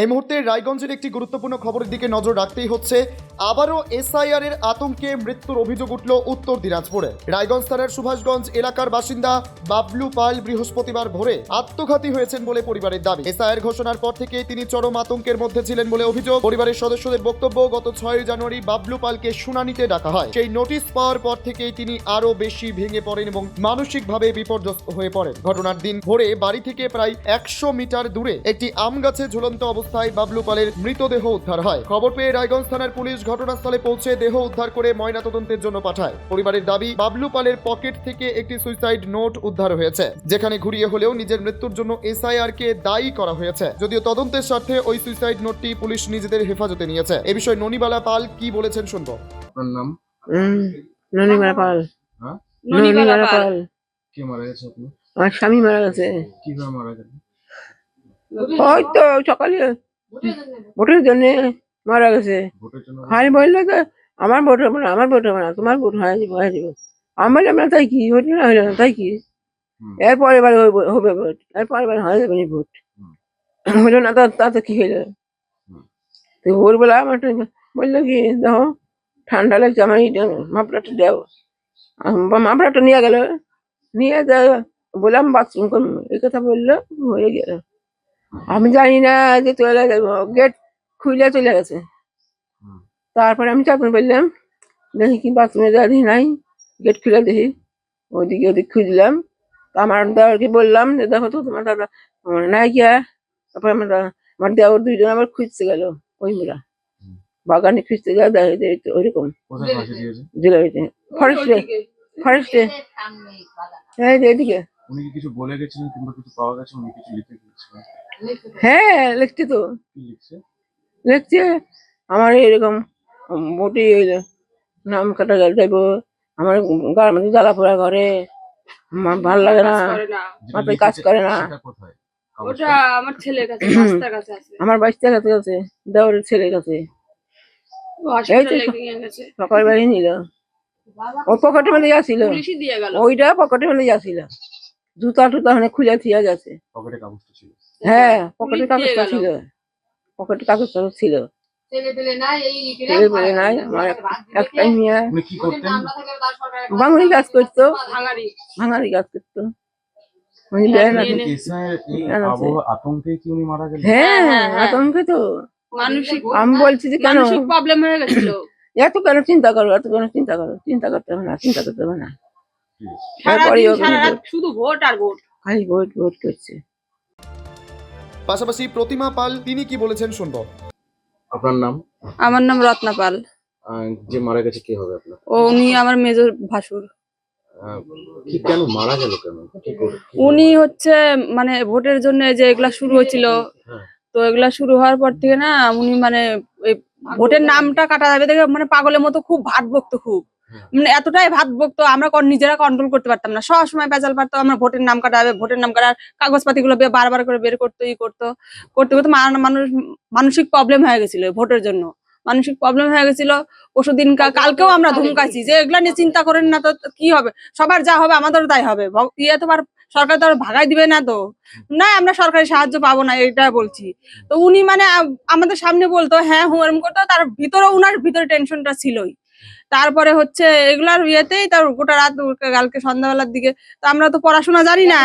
এই মুহূর্তে রায়গঞ্জের একটি গুরুত্বপূর্ণ খবরের দিকে নজর রাখতেই হচ্ছে, আবারও এসআইআর এর আতঙ্কে মৃত্যুর অভিযোগ উঠল উত্তর দিনাজপুরে। রায়গঞ্জ থানার সুভাষগঞ্জ এলাকার বাসিন্দা বাবলু পাল বৃহস্পতিবার ভোরে আত্মঘাতী হয়েছেন বলে পরিবারের দাবি। এসআইআর ঘোষণার পর থেকে তিনি চরম আতঙ্কের মধ্যে ছিলেন বলে অভিযোগ। পরিবারের সদস্যদের বক্তব্য, গত ছয় জানুয়ারি বাবলু পালকে শুনানিতে ডাকা হয়। সেই নোটিশ পাওয়ার পর থেকেই তিনি আরও বেশি ভেঙে পড়েন এবং মানসিকভাবে বিপর্যস্ত হয়ে পড়েন। ঘটনার দিন ভোরে বাড়ি থেকে প্রায় একশো মিটার দূরে একটি আম গাছে ঝুলন্ত অবস্থায় বাবলু পালের মৃতদেহ উদ্ধার হয়। খবর পেয়ে রায়গঞ্জ থানার পুলিশ ঘটনাস্থলে পৌঁছে দেহ উদ্ধার করে ময়নাতদন্তের জন্য পাঠায়। পরিবারের দাবি বাবলু পালের পকেট থেকে একটি সুইসাইড নোট উদ্ধার হয়েছে যেখানে ঘুরিয়ে হলেও নিজের মৃত্যুর জন্য এসআইআর কে দায়ী করা হয়েছে। যদিও তদন্তের স্বার্থে ওই সুইসাইড নোটটি পুলিশ নিজেদের হেফাজতে নিয়েছে। এ বিষয়ে ননিবালা পাল কি বলেছেন শুনব। আপনার নাম? হুম পাল। হ্যাঁ? পাল। কে মারা গেছে আপনি আমার স্বামী মারা গেছে। কীভাবে মারা গেল ওই তো সকালে ভোটের জন্য মারা গেছে। খালি বলল তো আমার ভোট হবে না আমার ভোট হবে না তোমার ভোট হয়ে যাবে হয়ে যাবে আমি বললাম না তাই কি? হইল না হইল না তাই কি। এরপর এবার হবে ভোট। এরপর এবার হয়ে যাবে না ভোট। হইল না তা- তাতে কি হইল। তো ভোরবেলা আমার বলল কি দেখো ঠান্ডা লাগছে আমার এইটা মাপড়াটা দেও। মাপড়াটা নিয়ে গেল। নিয়ে যা বললাম বাথরুম করব। এই কথা বলল হয়ে গেল। আমি জানি না যে চলে যাব গেট খুলে চলে গেছে। তারপরে আমি চাকরি বললাম দেখি কি বাথরুমে যা দেখি নাই গেট খুলে দেখি ওদিকে ওদিক খুঁজলাম। তো আমার দেওয়ারকে বললাম যে দেখো তো তোমার দাদা আমার নাই গিয়া তারপরে আমার আমার দেওয়ার দুইজন আবার খুঁজতে গেল ওই মেয়েরা বাগানে খুঁজতে গেল দেখে ওইরকম। ফাঁসি ফরেস্টে ফরেস্টে। এই যে এদিকে। উনি কিছু বলে গেছিলেন কিংবা কিছু পাওয়া গেছে? উনি কিছু লিখে গেছিলেন হ্যাঁ লিখছি তো। লিখছে? লিখছে আমার এরকম মোটি নাম কাটা গেল যাইব আমার গার মধ্যে জ্বালা পোড়া করে। আমার ভালো লাগে না মাথায় কাজ করে না। ওটা আমার ছেলের কাছে রাস্তার কাছে আছে। আমার বাচ্চার কাছে আছে দেওয়ারের ছেলের কাছে। সকাল বেলা নিল। পকেটে দিয়ে গেল। ওইটা পকেটে আসছিল জুতা টুতা মানে খুলে থিয়া গেছে পকেটে কাগজটা ছিল। হ্যাঁ পকেটে পুলিশ দিয়ে কাগজটা ছিল। পকেটে কাগজটা ছিল। বাঙালি কাজ করতো। ভাঙারি। ভাঙারি কাজ করতো। হ্যাঁ হ্যাঁ, হ্যাঁ। আতঙ্কে তো। আমি বলছি যে কেন? মানসিক প্রবলেম হয়ে গেছিল। এত কেন চিন্তা করো এত কেন চিন্তা করো? চিন্তা করতে হবে না চিন্তা করতে হবে না। শুধু ভোট আর ভোট। খালি ভোট ভোট করছে। পাশাপাশি প্রতিমা পাল তিনি কি বলেছেন শুনব? আপনার নাম? আমার নাম রত্না পাল। আহ, যে মারা গেছে কি হবে আপনার? ও উনি আমার মেজর ভাসুর। কি কেন মারা গেল কেন? উনি হচ্ছে মানে ভোটের জন্য যে এগুলা শুরু হয়েছিল হ্যাঁ। তো এগুলা শুরু হওয়ার পর থেকে না উনি মানে এই ভোটের নামটা কাটা যাবে দেখে মানে পাগলের মতো খুব ভাত বকতো খুব। হ্যাঁ। মানে এতটাই ভাত বকতো আমরা নিজেরা কন্ট্রোল করতে পারতাম না। সব সময় পেঁচাল পারতো আমরা ভোটের নাম কাটা যাবে ভোটের নাম কাটার কাগজপাতি গুলো বারবার করে বের করতো ই করতো। করতে করতে মানুষ মানসিক প্রবলেম হয়ে গেছিল ভোটের জন্য। মানসিক প্রবলেম হয়ে গেছিল। পরশু দিন কালকেও আমরা ধমকাইছি যে এগুলা নিয়ে চিন্তা করেন না তো কি হবে? সবার যা হবে আমাদেরও তাই হবে। ইয়ে তো আর সরকার তো আর ভাগাই দিবে না তো। না আমরা সরকারি সাহায্য পাবো না এটা বলছি। তো উনি মানে আমাদের সামনে বলতো হ্যাঁ হুম করতো। তার ভিতরে উনার ভিতরে টেনশনটা ছিলই। তারপরে হচ্ছে এগুলার ইয়েতেই তার গোটা রাত কালকে সন্ধ্যাবেলার দিকে তো আমরা তো পড়াশোনা জানি না।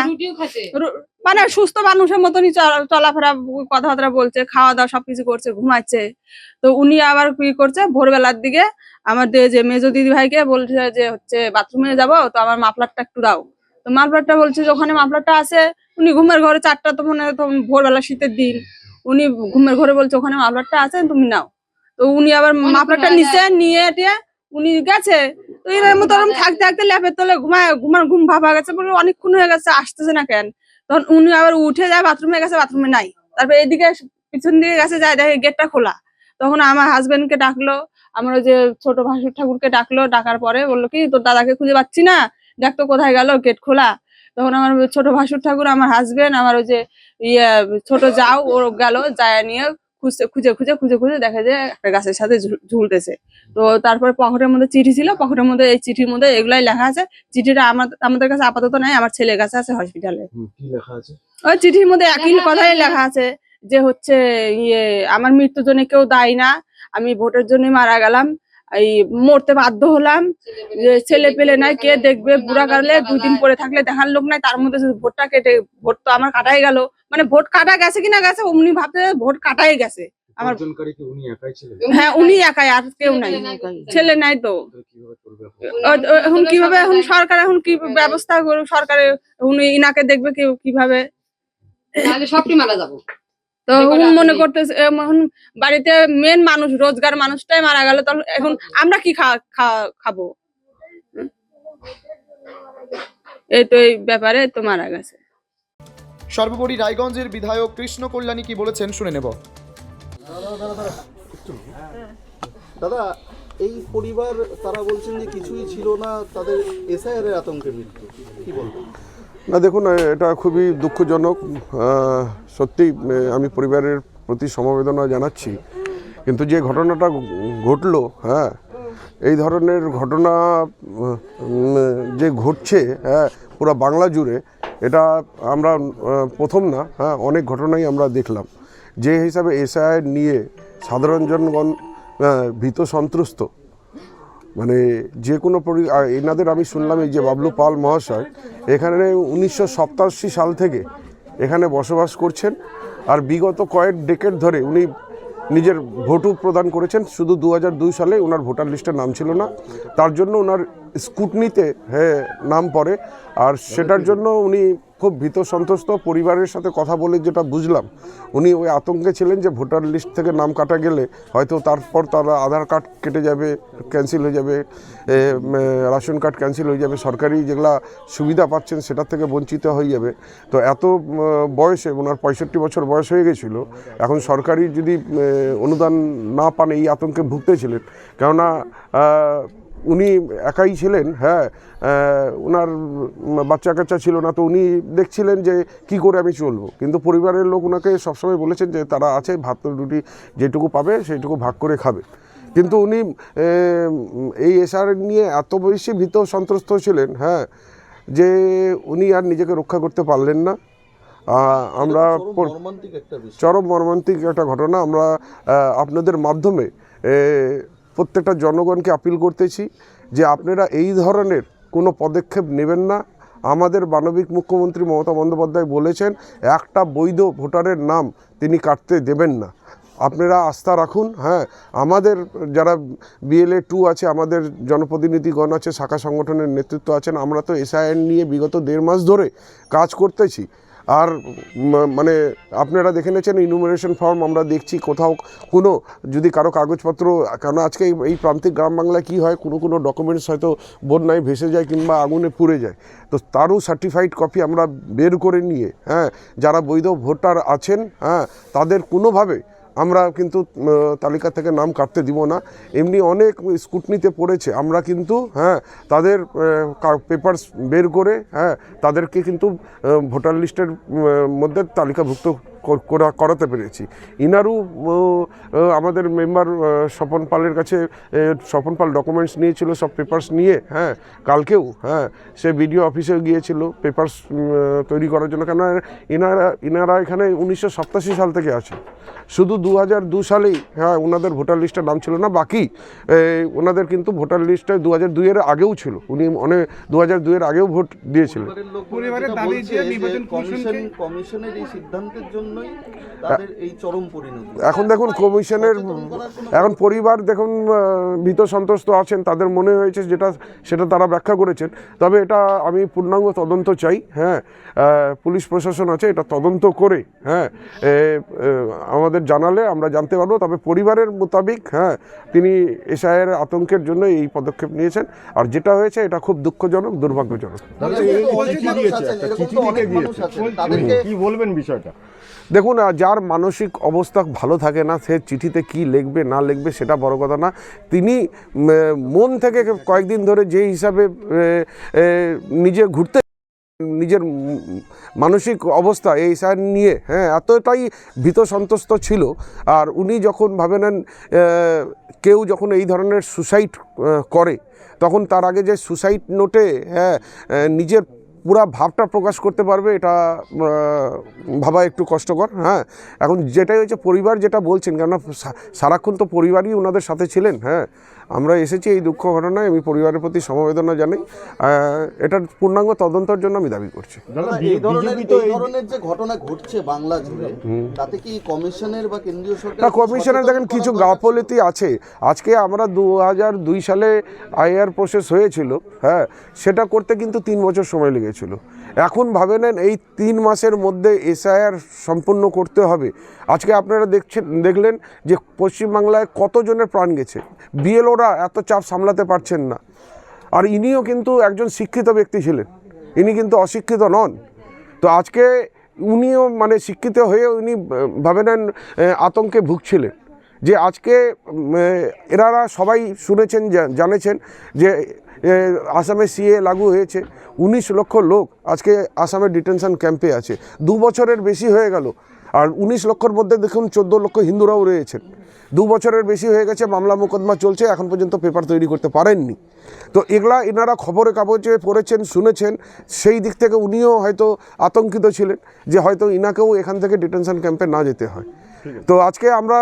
মানে সুস্থ মানুষের মতনই চলা- চলাফেরা কথাবার্তা বলছে খাওয়া দাওয়া সবকিছু করছে ঘুমাচ্ছে। তো উনি আবার কি করছে ভোরবেলার দিকে আমাদের যে মেজো দিদি ভাইকে বলছে যে হচ্ছে বাথরুমে যাব তো আমার মাফলারটা একটু দাও। তো মাফলারটা বলছে যে ওখানে মাফলারটা আছে উনি ঘুমের ঘরে চারটা তো মনে হয় তখন ভোরবেলা শীতের দিন। উনি ঘুমের ঘরে বলছে ওখানে মাফলারটা আছে তুমি নাও। তো উনি আবার মাফলারটা নিচে নিয়ে টিয়ে উনি গেছে। তো এর মতো ওরকম থাকতে থাকতে ল্যাপের তলে ঘুমায় ঘুমার ঘুম ভাবা গেছে বলে অনেকক্ষণ হয়ে গেছে আসতেছে না কেন? তখন উনি আবার উঠে যায় বাথরুমে গেছে বাথরুমে নাই। তারপর এদিকে পিছন দিকে গেছে যায় দেখে গেটটা খোলা। তখন আমার হাজবেন্ড কে ডাকলো আমার ওই যে ছোট ভাসুর ঠাকুরকে ডাকলো ডাকার পরে বলল কি তোর দাদাকে খুঁজে পাচ্ছি না? দেখ তো কোথায় গেল গেট খোলা। তখন আমার ছোট ভাসুর ঠাকুর আমার হাজবেন্ড আমার ওই যে ইয়ে ছোট যাও ও গেল যায় নিয়ে খুঁজতে খুঁজে খুঁজে খুঁজে খুঁজে দেখে যে একটা গাছের সাথে ঝুল- ঝুলতেছে। তো তারপরে পকেটের মধ্যে চিঠি ছিল পকেটের মধ্যে এই চিঠির মধ্যে এগুলাই লেখা আছে। চিঠিটা আমার আমাদের কাছে আপাতত নাই আমার ছেলের কাছে আছে হসপিটালে হুম, কি লেখা আছে? ওই চিঠির মধ্যে একই কথাই লেখা আছে যে হচ্ছে ইয়ে আমার মৃত্যুর জন্য কেউ দায়ী না আমি ভোটের জন্য মারা গেলাম। এই মরতে বাধ্য হলাম। যে ছেলে পেলে নাই কে দেখবে? বুড়া কালে দুই দিন পরে থাকলে দেখার লোক নাই তার মধ্যে ভোটটা কেটে ভোট তো আমার কাটাই গেল। মানে ভোট কাটা গেছে কিনা গেছে অমনি ভাবতে ভোট কাটাই গেছে। আমার- উনি হ্যাঁ উনি একাই আর কেউ নাই। ছেলে নাই তো। এখন? কীভাবে এখন সরকার এখন কি ব্যবস্থা করুক? সরকারে উনি ইনাকে দেখবে কেউ কীভাবে? সবটি মারা যাব। তো এখন মনে করতেছে এখন বাড়িতে মেন মানুষ রোজগার মানুষটাই মারা গেল তাহলে এখন আমরা কি খা- খা- খাব? এই তো এই ব্যাপারে তো মারা গেছে। সর্বোপরি রায়গঞ্জের বিধায়ক কৃষ্ণ কল্যাণী কি বলেছেন শুনে নেব। দাদা এই পরিবার তারা বলছেন যে কিছুই ছিল না তাদের এসআইআর এর আতঙ্কে মৃত্যু। কি বলবেন? না, দেখুন এটা খুবই দুঃখজনক। সত্যি আমি পরিবারের প্রতি সমবেদনা জানাচ্ছি। কিন্তু যে ঘটনাটা ঘটলো হ্যাঁ এই ধরনের ঘটনা যে ঘটছে হ্যাঁ পুরো বাংলা জুড়ে, এটা আমরা প্রথম না হ্যাঁ অনেক ঘটনাই আমরা দেখলাম। যে হিসাবে এসআই নিয়ে সাধারণ জনগণ ভীত সন্ত্রস্ত মানে যে কোনো এনাদের আমি শুনলাম এই যে বাবলু পাল মহাশয়, এখানে উনিশশো সাতাশি সাল থেকে এখানে বসবাস করছেন আর বিগত কয়েক ডেকের ধরে উনি নিজের ভোটও প্রদান করেছেন। শুধু দু সালে ওনার ভোটার লিস্টে নাম ছিল না। তার জন্য ওনার স্কুটনিতে হ্যাঁ নাম পড়ে। আর সেটার জন্য উনি খুব ভীত সন্ত্রস্ত পরিবারের সাথে কথা বলে যেটা বুঝলাম উনি ওই আতঙ্কে ছিলেন যে ভোটার লিস্ট থেকে নাম কাটা গেলে হয়তো তারপর তার আধার কার্ড কেটে যাবে ক্যান্সেল হয়ে যাবে রেশন কার্ড ক্যান্সেল হয়ে যাবে সরকারি যেগুলা সুবিধা পাচ্ছেন সেটার থেকে বঞ্চিত হয়ে যাবে। তো এত বয়সে ওনার পঁয়ষট্টি বছর বয়স হয়ে গেছিল এখন সরকারি যদি অনুদান না পান এই আতঙ্কে ভুগতেছিলেন। কেননা উনি একাই ছিলেন হ্যাঁ ওনার বাচ্চা কাচ্চা ছিল না তো উনি দেখছিলেন যে কি করে আমি চলবো। কিন্তু পরিবারের লোক ওনাকে সবসময় বলেছেন যে তারা আছে ভাত রুটি যেটুকু পাবে সেইটুকু ভাগ করে খাবে। কিন্তু উনি এই এসআর নিয়ে এত বেশি ভীত সন্ত্রস্ত ছিলেন হ্যাঁ যে উনি আর নিজেকে রক্ষা করতে পারলেন না। আমরা চরম মর্মান্তিক একটা ঘটনা আমরা আপনাদের মাধ্যমে প্রত্যেকটা জনগণকে আপিল করতেছি যে আপনারা এই ধরনের কোনো পদক্ষেপ নেবেন না। আমাদের মানবিক মুখ্যমন্ত্রী মমতা বন্দ্যোপাধ্যায় বলেছেন, একটা বৈধ ভোটারের নাম তিনি কাটতে দেবেন না। আপনারা আস্থা রাখুন হ্যাঁ। আমাদের যারা বিএলএ টু আছে, আমাদের জনপ্রতিনিধিগণ আছে, শাখা সংগঠনের নেতৃত্ব আছেন, আমরা তো এসআইএন নিয়ে বিগত দেড় মাস ধরে কাজ করতেছি। আর মানে আপনারা দেখে নিয়েছেন ইনুমারেশন ফর্ম আমরা দেখছি কোথাও কোনো, যদি কারও কাগজপত্র কারণ আজকে এই- এই প্রান্তিক গ্রাম বাংলায় কী হয়, কোনো কোনো ডকুমেন্টস হয়তো বন্যায় ভেসে যায় কিংবা আগুনে পুড়ে যায়। তো তারও সার্টিফাইড কপি আমরা বের করে নিয়ে হ্যাঁ যারা বৈধ ভোটার আছেন হ্যাঁ তাদের কোনোভাবে আমরা কিন্তু তালিকা থেকে নাম কাটতে দিব না। এমনি অনেক স্কুটনিতে পড়েছে। আমরা কিন্তু হ্যাঁ তাদের পেপারস বের করে হ্যাঁ তাদেরকে কিন্তু ভোটার লিস্টের মধ্যে তালিকাভুক্ত করাতে পেরেছি। ইনারও আমাদের মেম্বার স্বপন পালের কাছে স্বপন পাল ডকুমেন্টস নিয়েছিল সব পেপার্স নিয়ে হ্যাঁ কালকেও হ্যাঁ সে বিডিও অফিসেও গিয়েছিল পেপার্স তৈরি করার জন্য। কেন ইনারা ইনারা এখানে উনিশশো সাতাশি সাল থেকে আছে। শুধু দু হাজার দু সালেই হ্যাঁ ওনাদের ভোটার লিস্টে নাম ছিল না বাকি ওনাদের কিন্তু ভোটার লিস্টে দু হাজার দুইয়ের আগেও ছিল। উনি অনেক দু হাজার দুইয়ের আগেও ভোট দিয়েছিলেন। কমিশনের এই সিদ্ধান্তের জন্যই তাদের এই চরম পরিণতি। এখন দেখুন কমিশনের এখন পরিবার দেখুন ভীত সন্ত্রস্ত আছেন তাদের মনে হয়েছে যেটা সেটা তারা ব্যাখ্যা করেছেন। তবে এটা আমি পূর্ণাঙ্গ তদন্ত চাই হ্যাঁ। পুলিশ প্রশাসন আছে এটা তদন্ত করে হ্যাঁ। আমাদের জানালে আমরা জানতে পারব তবে পরিবারের মোতাবিক হ্যাঁ তিনি এসআইয়ের আতঙ্কের জন্য এই পদক্ষেপ নিয়েছেন। আর যেটা হয়েছে এটা খুব দুঃখজনক দুর্ভাগ্যজনক। কি বলবেন বিষয়টা? দেখুন যার মানসিক অবস্থা ভালো থাকে না, সে চিঠিতে কি লিখবে, না লিখবে, সেটা বড় কথা না। তিনি মন থেকে কয়েকদিন ধরে যে হিসাবে নিজে ঘুরতে নিজের মানসিক অবস্থা এই সার নিয়ে হ্যাঁ এতটাই ভীত সন্ত্রস্ত ছিল। আর উনি যখন ভাবে নেন কেউ যখন এই ধরনের সুসাইড করে, তখন তার আগে যে সুসাইড নোটে হ্যাঁ নিজের পুরা ভাবটা প্রকাশ করতে পারবে, এটা ভাবা একটু কষ্টকর হ্যাঁ। এখন যেটাই হচ্ছে পরিবার যেটা বলছেন, কেননা সারাক্ষণ তো পরিবারই ওনাদের সাথে ছিলেন হ্যাঁ। আমরা এসেছি এই দুঃখ ঘটনায় আমি পরিবারের প্রতি সমবেদনা জানাই। এটার পূর্ণাঙ্গ তদন্তের জন্য আমি দাবি করছি। এই ধরনের এই ধরনের যে ঘটনা ঘটছে বাংলা জুড়ে তাতে কি কমিশনের বা কেন্দ্রীয় সরকার কমিশনের দেখেন কিছু গাফলতি আছে। আজকে আমরা দু হাজার দুই সালে আইআর প্রসেস হয়েছিল হ্যাঁ সেটা করতে কিন্তু তিন বছর সময় লেগেছিল। এখন ভাবে নেন এই তিন মাসের মধ্যে এসআইআর সম্পূর্ণ করতে হবে। আজকে আপনারা দেখছেন, দেখলেন যে পশ্চিমবাংলায় কতজনের প্রাণ গেছে। বিএলওরা এত চাপ সামলাতে পারছেন না। আর ইনিও কিন্তু একজন শিক্ষিত ব্যক্তি ছিলেন। ইনি কিন্তু অশিক্ষিত নন। তো আজকে উনিও মানে শিক্ষিত হয়ে উনি ভাবে নেন আতঙ্কে ভুগছিলেন। যে আজকে এনারা সবাই শুনেছেন জানেছেন যে আসামে সিএ লাগু হয়েছে। উনিশ লক্ষ লোক আজকে আসামের ডিটেনশন ক্যাম্পে আছে। দু বছরের বেশি হয়ে গেল। আর উনিশ লক্ষর মধ্যে দেখুন, চোদ্দ লক্ষ হিন্দুরাও রয়েছেন। দু বছরের বেশি হয়ে গেছে, মামলা মোকদ্দমা চলছে, এখন পর্যন্ত পেপার তৈরি করতে পারেননি। তো এগুলা এনারা খবরে কাগজে পড়েছেন, শুনেছেন, সেই দিক থেকে উনিও হয়তো আতঙ্কিত ছিলেন যে হয়তো ইনাকেও এখান থেকে ডিটেনশন ক্যাম্পে না যেতে হয়। তো আজকে আমরা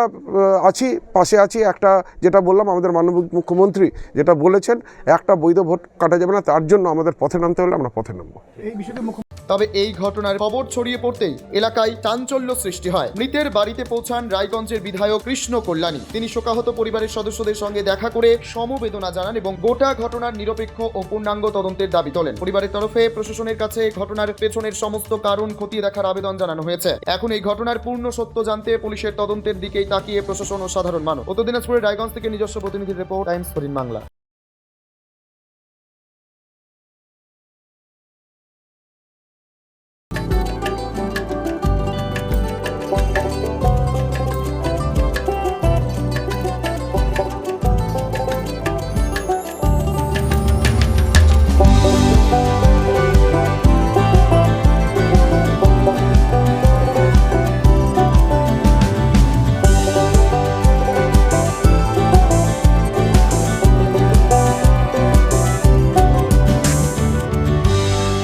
আছি, পাশে আছি একটা, যেটা বললাম আমাদের মাননীয় মুখ্যমন্ত্রী যেটা বলেছেন, একটা বৈধ ভোট কাটা যাবে না, তার জন্য আমাদের পথে নামতে হলে আমরা পথে নামবো। তবে এই ঘটনার খবর ছড়িয়ে পড়তেই এলাকায় চাঞ্চল্য সৃষ্টি হয়। মৃতের বাড়িতে পৌঁছান রায়গঞ্জের বিধায়ক কৃষ্ণ কল্যাণী। তিনি শোকাহত পরিবারের সদস্যদের সঙ্গে দেখা করে সমবেদনা জানান এবং গোটা ঘটনার নিরপেক্ষ ও পূর্ণাঙ্গ তদন্তের দাবি তোলেন। পরিবারের তরফে প্রশাসনের কাছে ঘটনার পেছনের সমস্ত কারণ খতিয়ে দেখার আবেদন জানানো হয়েছে। এখন এই ঘটনার পূর্ণ সত্য জানতে পুলিশের তদন্তের দিকেই তাকিয়ে প্রশাসন ও সাধারণ মানুষ। উত্তর দিনাজপুরের রায়গঞ্জ থেকে নিজস্ব প্রতিনিধি রিপোর্ট, টাইমস ফরিন বাংলা।